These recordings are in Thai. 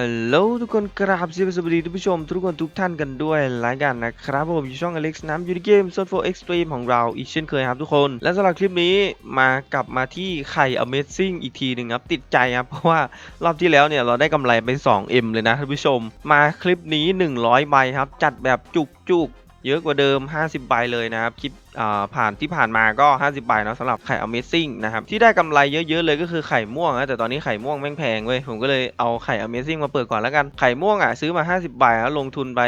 ฮัลโหลทุกคนกราบสวัสดีทุกผู้ชม ทุกคนทุกท่านกันด้วยรายการนะครับผมอยู่ช่อง Alex น้ำยูนิเกมโซนโฟเอ็กซ์ตรีมของเราอีกเช่นเคยครับทุกคน และสำหรับคลิปนี้มากลับมาที่ไข่ Amazing อีกทีหนึ่งครับ ติดใจครับ เพราะว่ารอบที่แล้วเนี่ยเราได้กำไรไป 2M เลยนะท่านผู้ชม มาคลิปนี้ 100ใบครับ จัดแบบจุกจุก เยอะกว่าเดิม 50 ใบเลยนะครับคลิปผ่านที่ผ่านมาก็ 50 ใบเนาะสำหรับไข่ Amazing นะครับ ที่ได้กำไรเยอะๆเลยก็คือไข่ม่วงนะแต่ตอนนี้ไข่ม่วงแม่งแพงเว้ย ผมก็เลยเอาไข่ Amazing มาเปิดก่อนแล้วกัน ไข่ม่วงอะซื้อมา 50 ใบแล้วลงทุนไป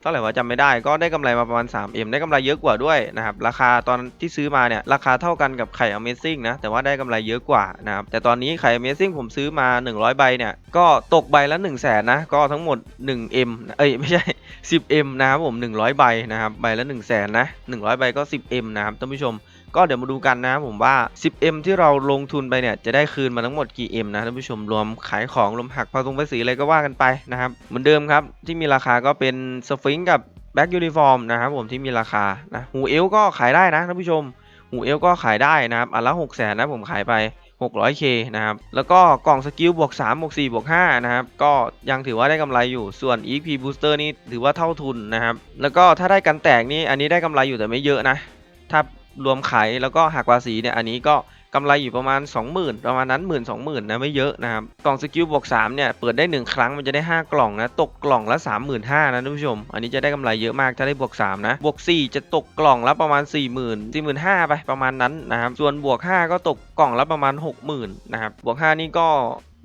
เท่าไหร่วะจำไม่ได้ ก็ได้กำไรมาประมาณ 3M ได้กำไรเยอะกว่าด้วยนะครับ ราคาตอนที่ซื้อมาเนี่ยราคาเท่ากันกับไข่ Amazing นะ แต่ว่าได้กำไรเยอะกว่านะครับ แต่ตอนนี้ไข่ Amazing ผมซื้อมา 100 ใบเนี่ย ก็ตกใบละ1 0 0 0 0แสนนะ ก็ทั้งหมด 1M เอ้ยไม่ใช่ 10M นะครับผม 100 ใบนะครับใบละ1 0 0 0 0แสนนะ100 ใบก็ 10M นะครับท่านผู้ชม ก็เดี๋ยวมาดูกันนะครับผมว่า 10M ที่เราลงทุนไปเนี่ยจะได้คืนมาทั้งหมดกี่ M นะท่านผู้ชมรวมขายของรวมหักภาษีภาษีอะไรก็ว่ากันไปนะครับเหมือนเดิมครับที่มีราคาก็เป็นสฟิงกับแบ็กยูนิฟอร์มนะครับผมที่มีราคานะหูเอลก็ขายได้นะท่านผู้ชมหูเอลก็ขายได้นะครับอันละ6 0 0 0 0นนะผมขายไป 600k นะครับ แล้วก็กล่องสกิลบวก3บวก4บวก5นะครับ ก็ยังถือว่าได้กำไรอยู่ ส่วน EP Booster นี่ถือว่าเท่าทุนนะครับ แล้วก็ถ้าได้กันแตกนี่อันนี้ได้กำไรอยู่แต่ไม่เยอะนะ ถ้ารวมขายแล้วก็หักภาษีเนี่ยอันนี้ก็ กำไรอยู่ประมาณ 20,000 ประมาณนั้น1 2 0 0 0 0นะไม่เยอะนะครับ กล่องสกิลบวก3เนี่ยเปิดได้ 1 ครั้งมันจะได้ 5 กล่องนะ ตกกล่องละ 35,000นะท่านผู้ชม อันนี้จะได้กำไรเยอะมากถ้าได้บวก3นะบวก 4 จะตกกล่องละประมาณ 40,000 4 5 0 0ไปประมาณนั้นนะครับส่วนบวก 5 ก็ตกกล่องละประมาณ 60,000นะครับบวก 5 นี่ก็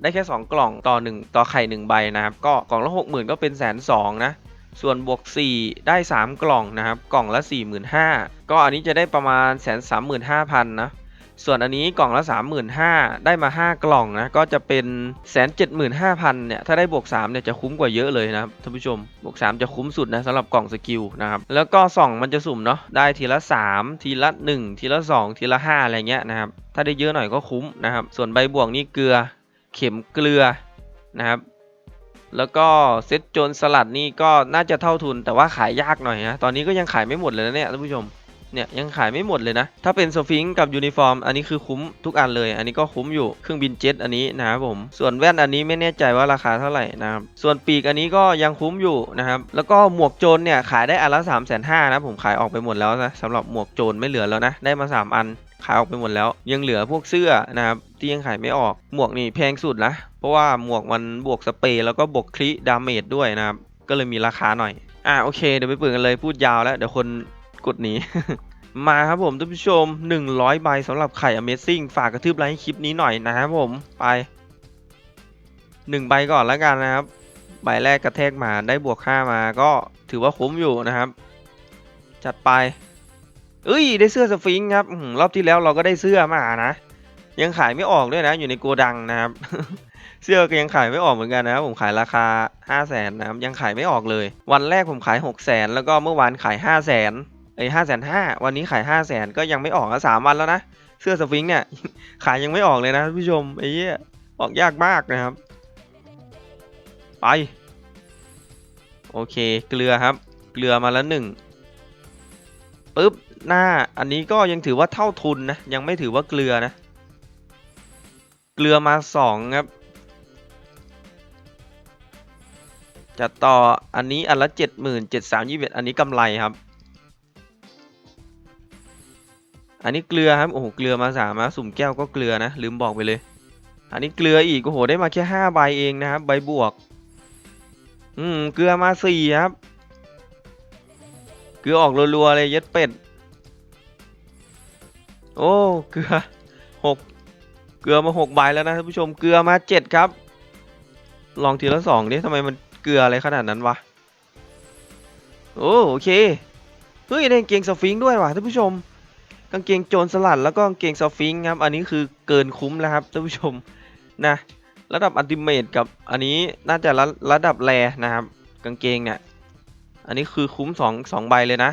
ได้แค่ 2 กล่องต่อ 1 ต่อไข่ 1 ใบนะครับก็กล่องละ 60,000 ก็เป็นแสนสองนะส่วนบวก 4 ได้ 3 กล่องนะครับ กล่องละ 45,000 ก็อันนี้จะได้ประมาณแสนสามหมื่นห้าพันนะ ส่วนอันนี้กล่องละ 35,000 ได้มา 5 กล่องนะ ก็จะเป็นแสนเจ็ดหมื่นห้าพันเนี่ย ถ้าได้บวก 3 เนี่ย จะคุ้มกว่าเยอะเลยนะครับท่านผู้ชม บวก 3 จะคุ้มสุดนะสำหรับกล่องสกิลนะครับ แล้วก็ส่องมันจะสุ่มเนาะ ได้ทีละ 3 ทีละ 1 ทีละ 2 ทีละ 5 อะไรเงี้ยนะครับ ถ้าได้เยอะหน่อยก็คุ้มนะครับ ส่วนใบบวกนี่เกลือ เข็มเกลือนะครับแล้วก็เซตโจรสลัดนี่ก็น่าจะเท่าทุนแต่ว่าขายยากหน่อยนะ ตอนนี้ก็ยังขายไม่หมดเลยนะเนี่ยท่านผู้ชม เนี่ยยังขายไม่หมดเลยนะ ถ้าเป็นสฟิงกับยูนิฟอร์ม อันนี้คือคุ้มทุกอันเลย อันนี้ก็คุ้มอยู่เครื่องบินเจ็ตอันนี้นะครับผม ส่วนแว่นอันนี้ไม่แน่ใจว่าราคาเท่าไหร่นะครับ ส่วนปีกอันนี้ก็ยังคุ้มอยู่นะครับ แล้วก็หมวกโจรเนี่ยขายได้อันละ3ามแสนห้านะผมขายออกไปหมดแล้วนะสำหรับหมวกโจรไม่เหลือแล้วนะ ได้มา 3 อันขายออกไปหมดแล้ว ยังเหลือพวกเสื้อนะครับที่ยังขายไม่ออกหมวกนี่แพงสุดนะเพราะว่าหมวกมันบวกสเปรย์แล้วก็บวกคลิดาเมจด้วยนะครับก็เลยมีราคาหน่อยอะโอเคเดี๋ยวไปเปิดกันเลยพูดยาวแล้วเดี๋ยวคน กดหนี มาครับผมท่านผู้ชม 100ใบสำหรับไข่ Amazing ฝากกระทืบไลค์ให้คลิปนี้หน่อยนะครับผมไป 1 ใบก่อนแล้วกันนะครับ ใบแรกกระแทกมาได้บวก5มาก็ถือว่าคุ้มอยู่นะครับ จัดไปเอ้ยได้เสื้อสฟิงค์ครับรอบที่แล้วเราก็ได้เสื้อมานะยังขายไม่ออกด้วยนะ อยู่ในโกดังนะครับ เสื้อก็ยังขายไม่ออกเหมือนกันนะครับผมขายราคา 5 0 0แสนนะครับยังขายไม่ออกเลย วันแรกผมขาย 6 0แสนแล้วก็เมื่อวานขาย 5 0 0แสน เอ้ห้าแสนห้าวันนี้ขาย5 0 0แสนก็ยังไม่ออกสามวันแล้วนะเสื้อสฟิงเนี่ย ขายยังไม่ออกเลยนะท่านผู้ชมไอ้เหี้ยออกยากมากนะครับ ไป โอเคเกลือครับ เกลือมาแล้วหนึ่งปึ๊บหน้าอันนี้ก็ยังถือว่าเท่าทุนนะ ยังไม่ถือว่าเกลือนะ เกลือมาสองครับจะต่ออันนี้อันละเจ็ดหมื่นเจ็ดสามยี่สิบอันนี้กำไรครับ อันนี้เกลือครับ โอ้โห เกลือมาสามมาสุ่มแก้วก็เกลือนะ ลืมบอกไปเลย อันนี้เกลืออีก โอ้โห ได้มาแค่ห้าใบเองนะครับ ใบบวก อืม เกลือมาสี่ครับ เกลือออกรัวๆเลยย็ดเป็ด โอ้ เกลือหกเกลือมาหกใบแล้วนะท่านผู้ชม เกลือมาเจ็ดครับ ลองทีละสองดิทำไมมันเกลืออะไรขนาดนั้นวะ โอ้โอเค เฮ้ยได้กางเกงสฟิงค์ด้วยว่ะท่านผู้ชม กางเกงโจรสลัดแล้วก็กางเกงสฟิงครับ อันนี้คือเกินคุ้มแล้วครับท่านผู้ชมนะระดับอัลติเมทกับอันนี้น่าจะระระดับแรนะครับ กางเกงเนี่ยอันนี้คือคุ้มสองสองใบเลยนะ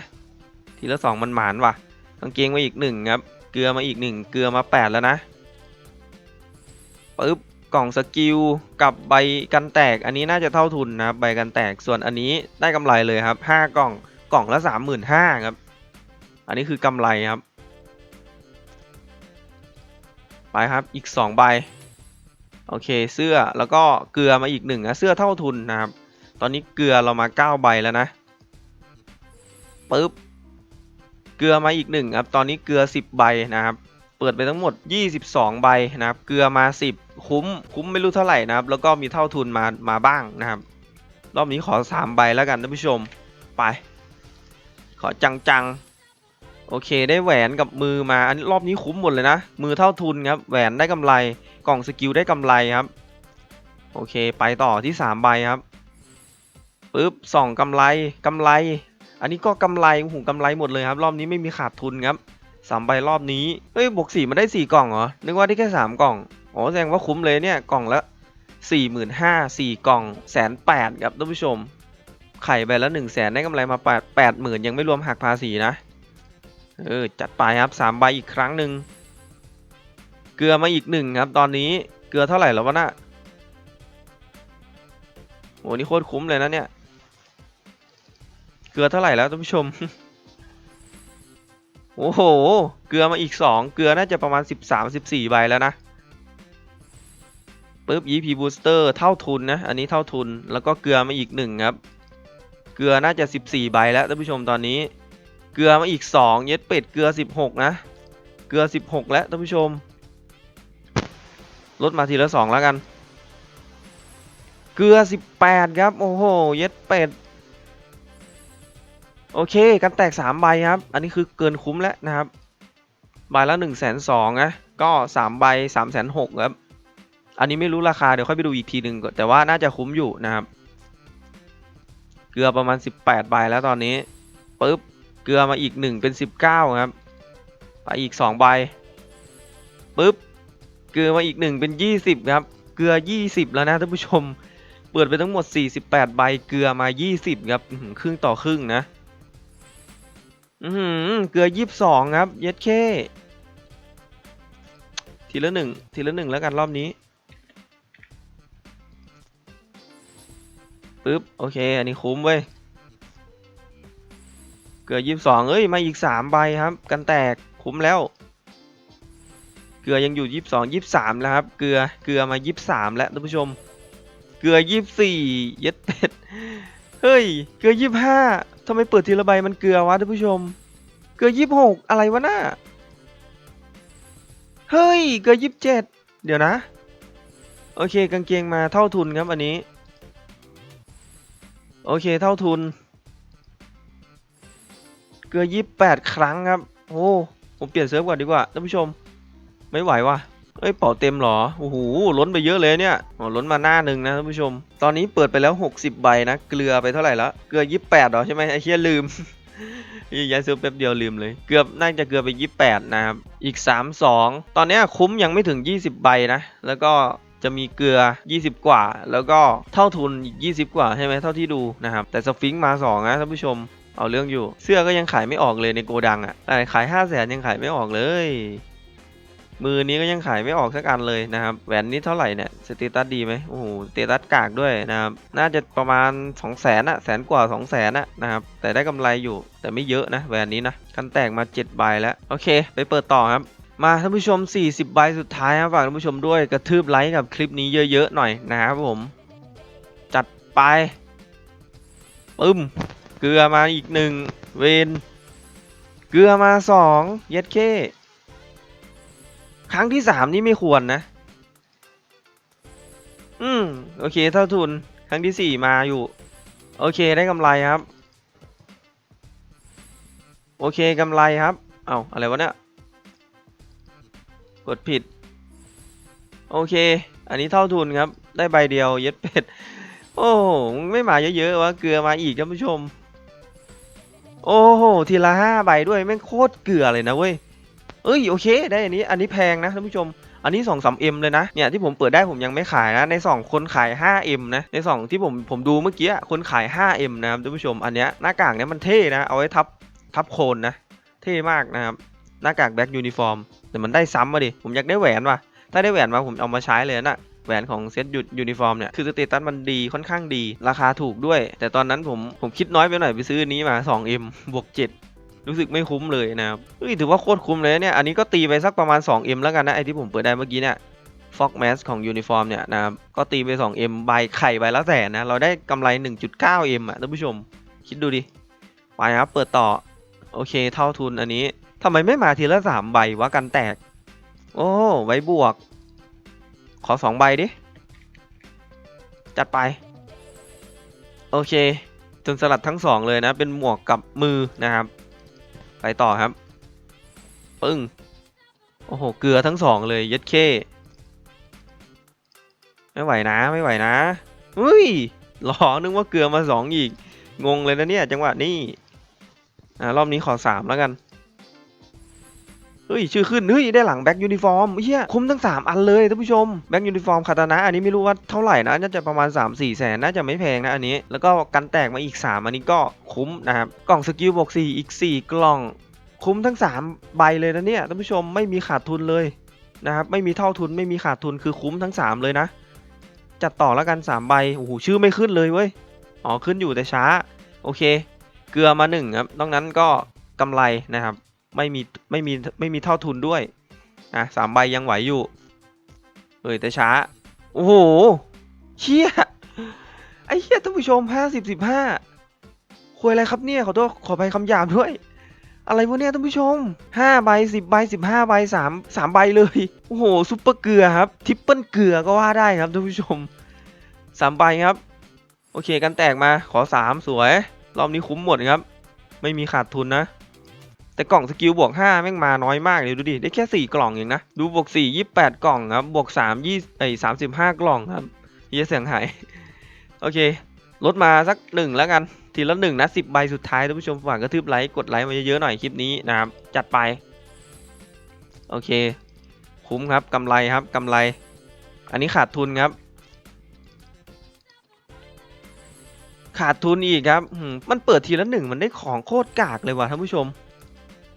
ทีละสองมันหมานว่ะ กางเกงมาอีกหนึ่งครับเกลือมาอีกหนึ่งเกลือมาแปดแล้วนะปึ๊บกล่องสกิลกับใบกันแตก อันนี้น่าจะเท่าทุนนะครับใบกันแตกส่วนอันนี้ได้กำไรเลยครับห้ากล่องกล่องละสามหมื่นห้าครับ อันนี้คือกำไรครับ ไปครับอีกสองใบโอเคเสื้อแล้วก็เกลือมาอีกหนึ่งนะเสื้อเท่าทุนนะครับ ตอนนี้เกลือเรามาเก้าใบแล้วนะปึ๊บเกลือมาอีกหนึ่งครับตอนนี้เกลือสิบใบนะครับ เปิดไปทั้งหมด 22 ใบนะครับ เกลือมา 10 คุ้มคุ้มไม่รู้เท่าไหร่นะครับ แล้วก็มีเท่าทุนมามาบ้างนะครับ รอบนี้ขอ 3 ใบแล้วกันท่านผู้ชมไป ขอจังๆ โอเค ได้แหวนกับมือมา อันนี้รอบนี้คุ้มหมดเลยนะ มือเท่าทุนครับ แหวนได้กำไร กล่องสกิลได้กำไรครับ โอเค ไปต่อที่3ใบครับ ปึ๊บสองกำไรกำไร อันนี้ก็กำไรโอ้โหกำไรหมดเลยครับ รอบนี้ไม่มีขาดทุนครับสามใบรอบนี้ เฮ้ย บวกสี่มันได้สี่กล่องเหรอ นึกว่าได้แค่สามกล่อง อ๋อ แสดงว่าคุ้มเลยเนี่ย กล่องละสี่หมื่นห้าสี่กล่องแสนแปดครับท่านผู้ชม ไข่ใบละหนึ่งแสนได้กำไรมาแปดแปดหมื่นยังไม่รวมหักภาษีนะ เออจัดไปครับสามใบอีกครั้งหนึ่งเกลือมาอีกหนึ่งครับ ตอนนี้เกลือเท่าไหร่แล้ววะน่ะโอ้นี่โคตรคุ้มเลยนะเนี่ยเกลือเท่าไหร่แล้วท่านผู้ชมโอ้โห เกลือมาอีก 2 เกลือน่าจะประมาณ 13 14 ใบแล้วนะปึ๊บ EP Booster เท่าทุนนะ อันนี้เท่าทุน แล้วก็เกลือมาอีก 1 ครับ เกลือน่าจะ 14 ใบแล้วท่านผู้ชมตอนนี้ เกลือมาอีก 2 เย็ดเป็ดเกลือ 16 นะ เกลือ 16 แล้วท่านผู้ชม ลดมาทีละ 2 แล้วกัน เกลือ 18 ครับ โอ้โห เย็ดเป็ด โอเค กันแตก 3 ใบครับ อันนี้คือเกินคุ้มแล้วนะครับ ใบละ1นึ่งแสนสองนะ ก็ 3 ใบ3ามแสนหกครับ อันนี้ไม่รู้ราคา เดี๋ยวค่อยไปดูอีกทีหนึ่งก่อนแต่ว่าน่าจะคุ้มอยู่นะครับ เกลือประมาณ 18 ใบแล้วตอนนี้ปึ๊บ เกลือมาอีก 1 เป็น 19 ครับ ไปอีก 2 ใบปึ๊บ เกลือมาอีก 1 เป็น 20 ครับ เกลือ 20 แล้วนะท่านผู้ชม เปิดไปทั้งหมด 48 ใบ เกลือมา 20 ครับ ครึ่งต่อครึ่งนะ อือหือเกลือยี่สิบสองครับ เย็ดเค ทีละหนึ่งทีละหนึ่งแล้วกันรอบนี้ปึ๊บ โอเค อันนี้คุ้มเว้ย เกลือยี่สิบสองเอ้ยมาอีกสามใบครับ กันแตกคุ้มแล้ว เกลือยังอยู่ยี่สิบสองยี่สิบสามแล้วครับ เกลือเกลือมายี่สิบสามแล้วท่านผู้ชม เกลือยี่สิบสี่เย็ดเป็ดเฮ้ย เกลือยี่ห้าทำไมเปิดทีละใบมันเกลือวะท่านผู้ชม เกลือยี่หกอะไรวะน่าเฮ้ย เกลือยี่สิบเจ็ดเดี๋ยวนะ โอเคกางเกงมาเท่าทุนครับอันนี้ โอเคเท่าทุน ลือยี่แปดครั้งครับ โอ้ ผมเปลี่ยนเซิร์ฟก่อนดีกว่าท่านผู้ชม ไม่ไหวว่ะเอ้ยเป่าเต็มหรอ โอ้โห ล้นไปเยอะเลยเนี่ยอ๋อล้นมาหน้าหนึ่งนะท่านผู้ชม ตอนนี้เปิดไปแล้ว 60 ใบนะ เกลือไปเท่าไหร่แล้ว เกลือ 28หรอใช่ไหมไอ้เหี้ยลืมย้ายซื้อแป๊บเดียวลืมเลย เกือบน่าจะเกือบไป 28 นะครับ อีก 3 2 ตอนนี้คุ้มยังไม่ถึง 20 ใบนะ แล้วก็จะมีเกลือ 20 กว่า แล้วก็เท่าทุนอีก 20 กว่าใช่ไหมเท่าที่ดูนะครับ แต่สฟิงค์มา2นะท่านผู้ชม เอาเรื่องอยู่ เสื้อก็ยังขายไม่ออกเลยในโกดังอะ่ะแต่ขาย5 0 0แสนยังขายไม่ออกเลย มือนี้ก็ยังขายไม่ออกสักอันเลยนะครับ แหวนนี้เท่าไหร่เนี่ย สเตตัสดีไหมโอ้โห สเตตัสกากด้วยนะครับ น่าจะประมาณ2 0 0แสนอะแสนกว่า2 0 0แสนอะนะครับ แต่ได้กำไรอยู่ แต่ไม่เยอะนะ แหวนนี้นะ กันแตกมา7ใบแล้ว โอเค ไปเปิดต่อครับมาท่านผู้ชม 40 ใบสุดท้ายครับฝากท่านผู้ชมด้วยกระทืบไลค์กับคลิปนี้เยอะๆหน่อยนะครับผม จัดไปปึ้ม เกลือมาอีกหนึ่งเวนเกลือมาสองเย็ดเคครั้งที่สามนี่ไม่ควรนะ อืมโอเคเท่าทุน ครั้งที่สี่มาอยู่ โอเคได้กำไรครับ โอเคกำไรครับ เอา้าอะไรวะเนี่ย กดผิด โอเค อันนี้เท่าทุนครับ ได้ใบเดียวเย็ดเป็ด โอ้ไม่มาเยอะๆวะ เกลือมาอีกท่านผู้ชม โอ้โหทีละห้าใบด้วยแม่งโคตรเกลือเลยนะเว้ยเอ้ยโอเค ได้อันนี้อันนี้แพงนะท่านผู้ชม อันนี้2องสามเอ็มเลยนะเนี่ยที่ผมเปิดได้ผมยังไม่ขายนะ ใน 2 คนขาย 5M นะใน 2 ที่ผมผมดูเมื่อกี้คนขาย 5M นะครับท่านผู้ชมอันเนี้ยหน้ากากเนี้ยมันเท่นะเอาไว้ทับทับโคนนะ เท่มากนะครับหน้ากากแบ็กยูนิฟอร์มแต่มันได้ซ้ำมาดิผมอยากได้แหวนว่ะถ้าได้แหวนมาผมเอามาใช้เลยนะ แหวนของเซตยูนิฟอร์มเนี่ย คือสเตตัสมันดีค่อนข้างดี ราคาถูกด้วย แต่ตอนนั้นผมผมคิดน้อยไปหน่อยไปซื้อนี้มา 2M บวก 7รู้สึกไม่คุ้มเลยนะครับเฮ้ยถือว่าโคตรคุ้มเลยเนี่ย อันนี้ก็ตีไปสักประมาณ 2M แล้วกันนะ ไอที่ผมเปิดได้เมื่อกี้เนี่ยฟ็อกแมสของยูนิฟอร์มเนี่ยนะครับ ก็ตีไป 2M ใบไข่ใบละแสนนะ เราได้กำไร 1.9M อะท่านผู้ชม คิดดูดิ ไปครับ เปิดต่อ โอเค เท่าทุนอันนี้ทำไมไม่มาทีละสามใบวะกันแตก โอ้ ไว้บวก ขอสองใบดิ จัดไป โอเค จนสลัดทั้งสองเลยนะ เป็นหมวกกับมือนะครับ ไปต่อครับ ปึ้ง โอ้โห เกลือทั้งสองเลยยัดเข้ไม่ไหวนะ ไม่ไหวนะเฮ้ยหลอนึกว่าเกลือมาสองอีก งงเลยนะเนี่ย จังหวะนี้ อ่ารอบนี้ขอสามแล้วกัน เฮ้ยชื่อขึ้นเฮ้ยได้หลังแบ็กยูนิฟอร์มเฮียคุ้มทั้ง 3 อันเลยท่านผู้ชมแบ็กยูนิฟอร์มคาตานะอันนี้ไม่รู้ว่าเท่าไหร่นะน่าจะประมาณ 3 4แสนน่าจะไม่แพงนะอันนี้ แล้วก็กันแตกมาอีก 3 อันนี้ก็คุ้มนะครับกล่องสกิลบวก4อีก 4 กล่อง คุ้มทั้ง 3 ใบเลยนะเนี่ยท่านผู้ชมไม่มีขาดทุนเลยนะครับไม่มีเท่าทุนไม่มีขาดทุนคือคุ้มทั้ง 3 เลยนะ จัดต่อแล้วกัน3ใบโอ้โหชื่อไม่ขึ้นเลยเว้ยอ๋อขึ้นอยู่แต่ช้า โอเค เกลือมา1ครับนอกนั้นก็กำไรนะครับ ไม่มีไม่มีไม่มีเท่าทุนด้วยอะสามใบยังไหวอยู่เอ้ยแต่ช้า โอ้โหเชี่ยไอ้เหี้ยท่านผู้ชมห้าสิบสิบห้าคุยอะไรครับเนี่ยขอโทษขอไปคำหยาบด้วย อะไรวะเนี่ยท่านผู้ชมห้าใบสิบใบสิบห้าใบสามสามใบเลยโอ้โหซุปเปอร์เกลือครับทิปเปิลเกลือก็ว่าได้ครับท่านผู้ชมสามใบครับโอเคกันแตกมาขอสามสวย รอบนี้คุ้มหมดครับ ไม่มีขาดทุนนะ แต่กล่องสกิลบวก5แม่งมาน้อยมากเลยดูดิ ได้แค่ 4 กล่องเองนะ ดูบวก 4 28 กล่องครับ บวก 3 20ไอ้35 กล่องครับเฮียเสียงหาย โอเค ลดมาสัก 1 แล้วกัน ทีละ1นะ10 ใบสุดท้ายท่านผู้ชมฝากกระทืบไลค์ กดไลค์มาเยอะๆหน่อยคลิปนี้นะครับ จัดไป โอเค คุ้มครับกำไรครับกำไร อันนี้ขาดทุนครับ ขาดทุนอีกครับ มันเปิดทีละหนึ่งมันได้ของโคตรกากเลยว่ะท่านผู้ชม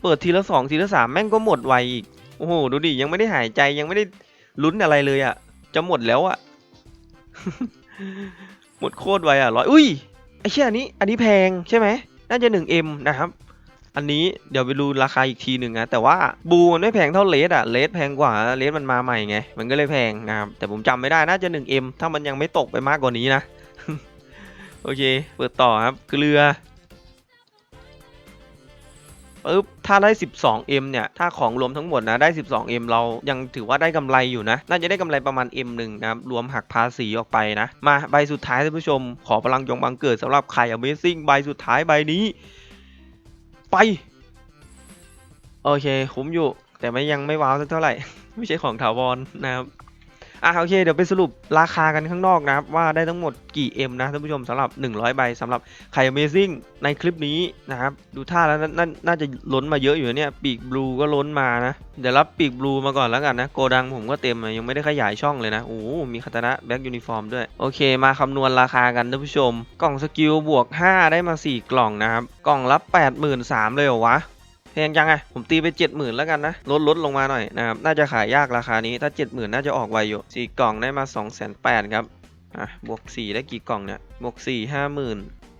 เปิดทีละสองทีละสามแม่งก็หมดไวอีก โอ้โห ดูดิ ยังไม่ได้หายใจยังไม่ได้ลุ้นอะไรเลยอะ่ะ จะหมดแล้วอะ่ะ หมดโคตรไวอะ่ะร้อยอุ้ย ไอ้เชี่ยอันนี้ อันนี้แพงใช่ไหม น่าจะ 1M นะครับ อันนี้เดี๋ยวไปดูราคาอีกทีหนึ่งนะ แต่ว่าบูมันไม่แพงเท่าเลสอะเลสแพงกว่าเลสมันมาใหม่ไง มันก็เลยแพงนะครับ แต่ผมจำไม่ได้ น่าจะ 1M ถ้ามันยังไม่ตกไปมากกว่านี้นะ โอเค เปิดต่อครับ เกลือ ปึ๊บถ้าได้ 12M เนี่ย ถ้าของรวมทั้งหมดนะได้ 12M เรายังถือว่าได้กำไรอยู่นะ น่าจะได้กำไรประมาณ M หนึ่งนะครับรวมหักภาษีออกไปนะ มาใบสุดท้ายท่านผู้ชม ขอพลังจงบังเกิดสำหรับใคร Amazing ใบสุดท้ายใบนี้ ไป โอเคคุ้มอยู่ แต่ไม่ยังไม่ว้าวสักเท่าไหร่ ไม่ใช่ของถาวรนะครับ อะโอเคเดี๋ยวไปสรุปราคากันข้างนอกนะครับ ว่าได้ทั้งหมดกี่ M นะท่านผู้ชมสำหรับ 100 ใบสำหรับไข่ Amazing ในคลิปนี้นะครับ ดูท่าแล้วนานาน่าจะล้นมาเยอะอยู่เนี่ยปีกบลูก็ล้นมานะ เดี๋ยวรับปีกบลูมาก่อนแล้วกันนะโกดังผมก็เต็มยังไม่ได้ขยายช่องเลยนะโอ้โหมีคาตานะแบ็กยูนิฟอร์มด้วย โอเค มาคำนวณราคากันท่านผู้ชม กล่องสกิลบวก 5 ได้มา 4 กล่องนะครับ กล่องละ83,000เลยเหรอวะ แพงจังไงผมตีไปเจ็ดหมื่นแล้วกันนะ ลดลดลงมาหน่อยนะครับ น่าจะขายยากราคานี้ ถ้าเจ็ดหมื่นน่าจะออกไวอยู่สี่กล่องได้มาสองแสนแปดครับ อะ บวกสี่ได้กี่กล่องเนี่ย บวกสี่ห้าหมื่น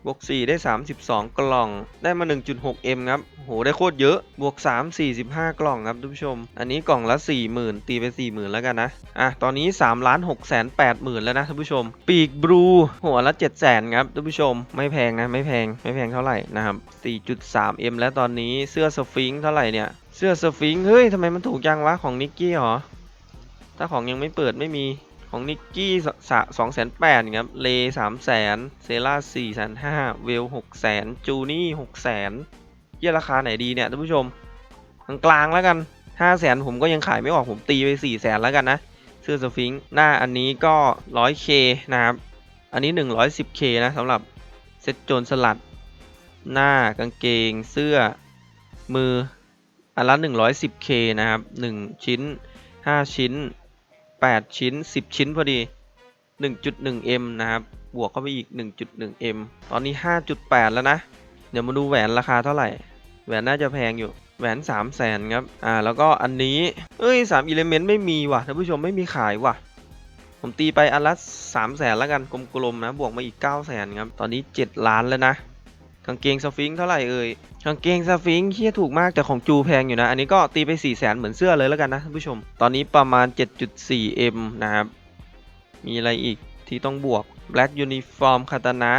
วกสี่ได้สามสิบสองกล่อง ได้มาหนึ่งจุดหกเอ็มครับโห ได้โคตรเยอะ บวกสามสี่สิบห้ากล่องครับทุกผู้ชม อันนี้กล่องละสี่หมื่นตีไปสี่หมื่นแล้วกันนะ อะ ตอนนี้สามล้านหกแสนแปดหมื่นแล้วนะท่านผู้ชม ปีกบลูหัวละเจ็ดแสนครับท่านผู้ชม ไม่แพงนะ ไม่แพง ไม่แพงเท่าไหร่นะครับ 4.3M แล้วตอนนี้ เสื้อสฟิงค์เท่าไหร่เนี่ย เสื้อสฟิงค์เฮ้ยทำไมมันถูกจังวะ ของนิกกี้เหรอ ถ้าของยังไม่เปิดไม่มี ของนิกกี้สองแสนแปดครับเลสามแสนเซล่าสี่แสนห้าเวลหกแสนจูนี่หกแสนเยี่ยราคาไหนดีเนี่ยท่านผู้ชมกลางๆแล้วกันห้าแสนผมก็ยังขายไม่ออกผมตีไปสี่แสนแล้วกันนะเสื้อสฟิงค์หน้าอันนี้ก็ร้อยเคนะครับ อันนี้หนึ่งร้อยสิบเคนะสำหรับเซ็ตโจรสลัด หน้ากางเกงเสื้อมืออันละ 110k นะครับ1ชิ้น5ชิ้น 8 ชิ้น 10 ชิ้นพอดี 1.1m นะครับ บวกเข้าไปอีก 1.1m ตอนนี้ 5.8 แล้วนะ เดี๋ยวมาดูแหวนราคาเท่าไหร่ แหวนน่าจะแพงอยู่ แหวน3 0 0แสนครับ อ่า แล้วก็อันนี้ เอ้ย3 element ไม่มีว่ะ ท่านผู้ชมไม่มีขายว่ะ ผมตีไปอันละ3 0 0แสนแล้วกัน กลมๆนะ บวกมาอีก 9 0 0แสนครับ ตอนนี้ 7 ล้านแล้วนะ กางเกงสฟิงค์เท่าไหร่เอ่ยกางเกงสฟิงค์เฮียถูกมากแต่ของจูแพงอยู่นะ อันนี้ก็ตีไป4ี่แสนเหมือนเสื้อเลยแล้วกันนะท่านผู้ชม ตอนนี้ประมาณ 7.4M นะครับ มีอะไรอีกที่ต้องบวก Black Uniform คาตานะ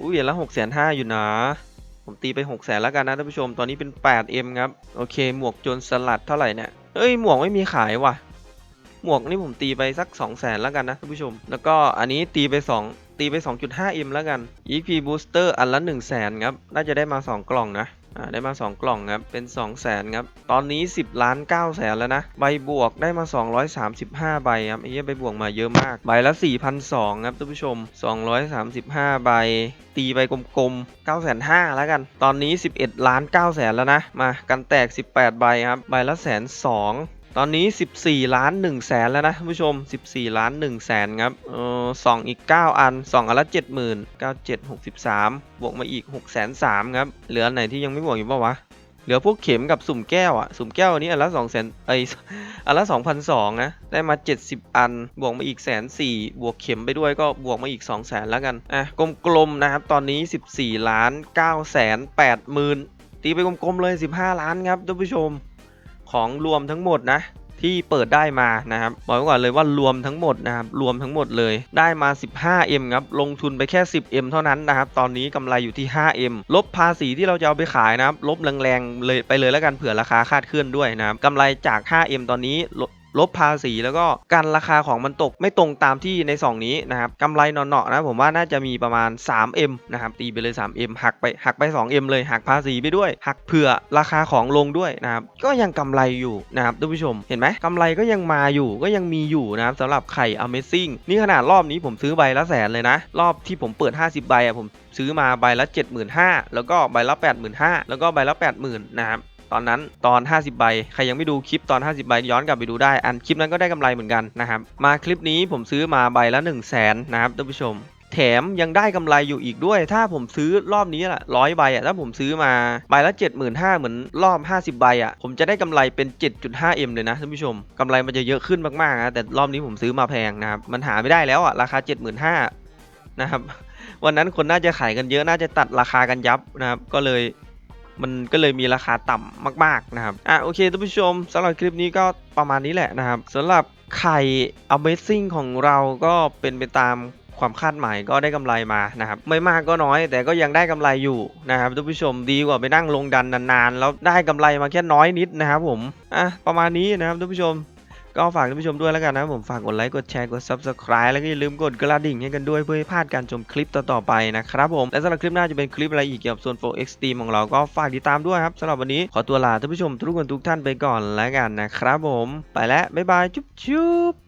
อุ้ยเหรียญละ6 5 0 0 0อยู่นะ ผมตีไป 6 0 0 0 0แล้วกันนะท่านผู้ชม ตอนนี้เป็น 8M ครับ โอเค หมวกโจรสลัดเท่าไหร่เนี่ยเอ้ย หมวกไม่มีขายว่ะ หมวกนี่ผมตีไปสัก 2 0 0 0 0 0แล้วกันนะท่านผู้ชม แล้วก็อันนี้ตีไป 2 ตีไป 2.5M แล้วกัน EP Booster อันละ 1 0 0 0 0แสนครับน่าจะได้มา 2 กล่องนะอ่าได้มา 2 กล่องครับ เป็น 2 0 0แสนครับ ตอนนี้ 10 ล้าน9แสนแล้วนะ ใบบวกได้มา 235 ใบครับไอ้เหี้ยใบบวกมาเยอะมาก ใบละ 4,200 ครับท่านผู้ชม 235 ใบ ตีไปกลมๆ 9 5 0 0 0แล้วกัน ตอนนี้ 11 ล้าน9แสนแล้วนะ มา กันแตก 18 ใบครับ ใบละแสนสอง ตอนนี้ 14 ล้าน1แสนแล้วนะท่านผู้ชม 14 ล้าน1แสนครับเออสองอีก 9 อัน2อันละ70,000 97 63 บวกมาอีก6แสน3ครับ เหลืออันไหนที่ยังไม่บวกอยู่ปะวะ เหลือพวกเข็มกับสุ่มแก้วอะสุ่มแก้วอันนี้อันละ2แสนไอยอันละ2,200นะ ได้มา 70 อัน บวกมาอีกแสนสี่บวกเข็มไปด้วยก็บวกมาอีก2แสนแล้วกัน อะ กลมๆนะครับ ตอนนี้ 14 ล้าน9แสน8หมื่นตีไปกลมๆเลย 15 ล้านครับท่านผู้ชม ของรวมทั้งหมดนะที่เปิดได้มานะครับบอกไว้ก่อนเลยว่ารวมทั้งหมดนะครับรวมทั้งหมดเลยได้มา 15M ครับลงทุนไปแค่ 10M เท่านั้นนะครับตอนนี้กำไรอยู่ที่ 5M ลบภาษีที่เราจะเอาไปขายนะครับลบแรงๆเลยไปเลยแล้วกันเผื่อราคาคาดเคลื่อนด้วยนะครับกำไรจาก 5M ตอนนี้ ลบภาษี แล้วก็การราคาของมันตกไม่ตรงตามที่ใน 2 นี้นะครับกำไรเนาะๆนะผมว่าน่าจะมีประมาณ 3M นะครับตีไปเลย 3M หักไปหักไป 2M เลยหักภาษีไปด้วย หักเผื่อราคาของลงด้วยนะครับก็ยังกำไรอยู่นะครับท่านผู้ชมเห็นไหมกำไรก็ยังมาอยู่ก็ยังมีอยู่นะครับสำหรับไข่ Amazing นี่ขนาดรอบนี้ผมซื้อใบละแสนเลยนะ รอบที่ผมเปิด 50 ใบอะผมซื้อมาใบละ 75,000 แล้วก็ใบละ 85,000 แล้วก็ใบละ 80,000 นะครับ อนนั้นตอน 50 ใบ ใครยังไม่ดูคลิปตอน 50 ใบย้อนกลับไปดูได้ อันคลิปนั้นก็ได้กำไรเหมือนกันนะครับ มาคลิปนี้ผมซื้อมาใบละ 1 0 0 0 0แสนนะครับท่านผู้ชมแถมยังได้กำไรอยู่อีกด้วย ถ้าผมซื้อรอบนี้แหละร้อยใบอะถ้าผมซื้อมาใบละ 75,000เหมือนรอบ 50 ใบอะผมจะได้กำไรเป็น 7.5M เลยนะท่านผู้ชมกำไรมันจะเยอะขึ้นมากๆนะแต่รอบนี้ผมซื้อมาแพงนะครับมันหาไม่ได้แล้วอะราคา 75,000นะครับวันนั้นคนน่าจะขายกันเยอะน่าจะตัดราคากันยับนะครับก็เลย มันก็เลยมีราคาต่ำมาก ๆ นะครับอะโอเคท่านผู้ชมสำหรับคลิปนี้ก็ประมาณนี้แหละนะครับสำหรับไข่ Amazing ของเราก็เป็นไปตามความคาดหมายก็ได้กำไรมานะครับไม่มากก็น้อย แต่ก็ยังได้กำไรอยู่นะครับท่านผู้ชมดีกว่าไปนั่งลงดันนานๆ แล้วได้กำไรมาแค่น้อยนิดนะครับผมอะประมาณนี้นะครับท่านผู้ชม ก็ฝากท่านผู้ชมด้วยแล้วกันนะครับผมฝากกดไลค์กดแชร์กด subscribe แล้วก็อย่าลืมกดกระดิ่งให้กันด้วยเพื่อไม่พลาดการชมคลิปต่อๆไปนะครับผมและสำหรับคลิปหน้าจะเป็นคลิปอะไรอีกเกี่ยวกับโซน 4x team ของเราก็ฝากติดตามด้วยครับสำหรับวันนี้ขอตัวลาท่านผู้ชมทุกคนทุกท่านไปก่อนแล้วกันนะครับผม ไปแล้วบ๊ายบายจุ๊บจุ๊บ